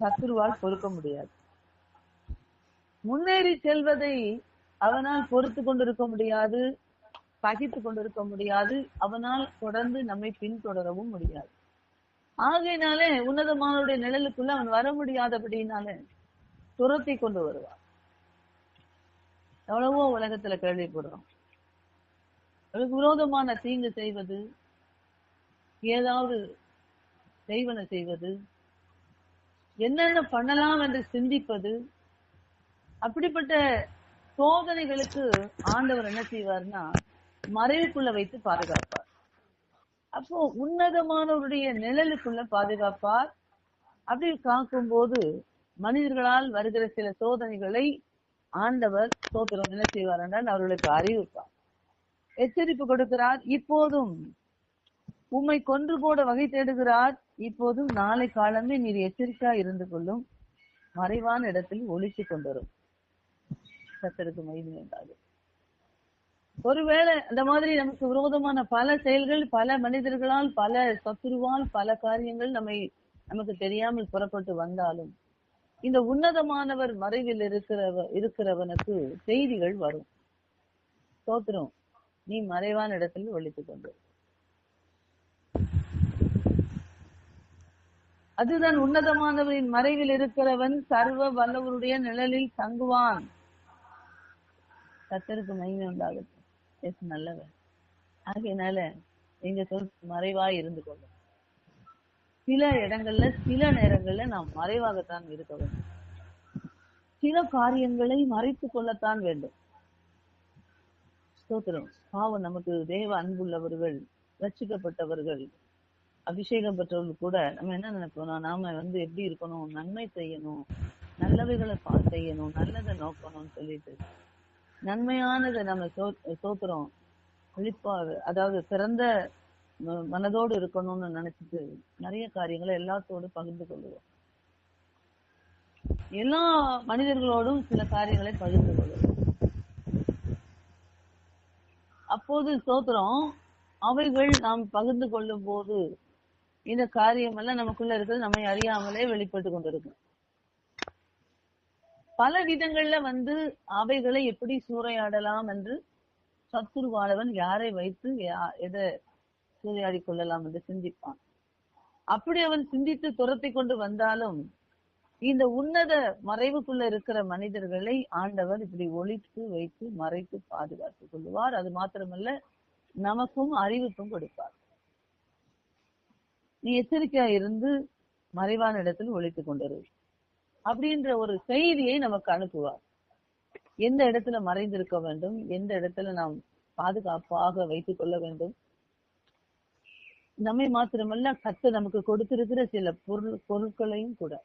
சத்துருவால் பொறுக்க முடியாது. முன்னேறி செல்வதை அவனால் பொறுத்து கொண்டிருக்க முடியாது பகித்து கொண்டிருக்க முடியாது அவனால் தொடர்ந்து நம்மை பின்தொடரவும் முடியாது. ஆகையினாலே உன்னதமானவருடைய நிழலுக்குள்ள அவன் வர முடியாதபடினால துரத்தி கொண்டு வருவான். எவ்வளவோ உலகத்துல கேள்விப்படுறோம். அவருக்கு விரோதமான தீங்கு செய்வது ஏதாவது செய்வன செய்வது என்னென்ன பண்ணலாம் என்று சிந்திப்பது அப்படிப்பட்ட சோதனைகளுக்கு ஆண்டவர் என்ன செய்வார்னா மறைவுக்குள்ள வைத்து பாதுகாப்பார். அப்போ உன்னதமானவருடைய நிழலுக்குள்ள பாதுகாப்பார். அப்படி காக்கும் போது மனிதர்களால் வருகிற சில சோதனைகளை ஆண்டவர் சோத்திரம் என்ன செய்வார் என்றால் அவர்களுக்கு அறிவிப்பார் எச்சரிப்பு கொடுக்கிறார். இப்போதும் உம்மை கொன்று போட வகை தேடுகிறார். இப்போதும் நாளை காலமே நீர் எச்சரிக்கா இருந்து கொள்ளும். மறைவான இடத்தில் ஒழித்து கொண்டுவரும் கத்தருக்கு மகிமை உண்டாகும் ஒருவேளை அந்த மாதிரி நமக்கு விரோதமான பல செயல்கள் பல மனிதர்களால் பல சத்துருவால் பல காரியங்கள் நம்மை நமக்கு தெரியாமல் புறப்பட்டு வந்தாலும் இந்த உன்னதமானவர் மறைவில் இருக்கிறவ இருக்கிறவனுக்கு செய்திகள் வரும். சோத்திரம் நீ மறைவான இடத்தில் ஒழித்துக் கொண்டு. அதுதான் உன்னதமானவரின் மறைவில் இருக்கிறவன் சர்வ வல்லவருடைய நிழலில் தங்குவான். கத்தருக்கு மகிமை உண்டாகட்டும். எஸ் நல்லவன் ஆகையினால எங்க சொல் மறைவாய் இருந்து கொள்ளும் சில இடங்கள்ல சில நேரங்கள்ல நாம் மறைவாகத்தான் இருக்க வேண்டும். சில காரியங்களை மறைத்து கொள்ளத்தான் வேண்டும். ஸ்தோத்திரம். பாவம் நமக்கு தேவ அன்புள்ளவர்கள் ரச்சிக்கப்பட்டவர்கள் அபிஷேகம் பெற்றவர்கள் கூட நம்ம என்ன நினைப்போம் நாம வந்து எப்படி இருக்கணும் நன்மை செய்யணும் நல்லவைகளை செய்யணும் நல்லதை நோக்கணும்னு சொல்லிட்டு நன்மையானதை நம்ம சோத்துறோம். விழிப்பா அதாவது சிறந்த மனதோடு இருக்கணும்னு நினைச்சிட்டு நிறைய காரியங்களை எல்லாத்தோடு பகிர்ந்து கொள்ளுவோம். எல்லா மனிதர்களோடும் சில காரியங்களை பகிர்ந்து கொள்ளுவோம். அப்போது சோத்திரம் அவைகள் நாம் பகிர்ந்து கொள்ளும் போது இந்த காரியம் எல்லாம் நமக்குள்ள இருக்கிறது நம்மை அறியாமலே வெளிப்பட்டு கொண்டிருக்கும். பல விதங்கள்ல வந்து அவைகளை எப்படி சூறையாடலாம் என்று சத்துருவானவன் யாரை வைத்து எதை சூறையாடி கொள்ளலாம் என்று சிந்திப்பான். அப்படி அவன் சிந்தித்து துரத்தி கொண்டு வந்தாலும் இந்த உன்னத மறைவுக்குள்ள இருக்கிற மனிதர்களை ஆண்டவர் இப்படி ஒழித்து வைத்து மறைத்து பாதுகாத்துக் கொள்வார் அது மாத்திரமல்ல நமக்கும் அறிவிப்பும் கொடுப்பார். நீ எச்சரிக்கையா இருந்து மறைவான இடத்தில் ஒழித்துக் கொண்டிரு. அப்படின்ற ஒரு செய்தியை நமக்கு அனுப்புவார். எந்த இடத்துல மறைந்திருக்க வேண்டும்? எந்த இடத்துல நாம் பாதுகாப்பாக வைத்துக் கொள்ள வேண்டும்? நம்மை மாத்திரமல்ல கத்து நமக்கு கொடுத்திருக்கிற சில பொருள் பொருட்களையும் கூட.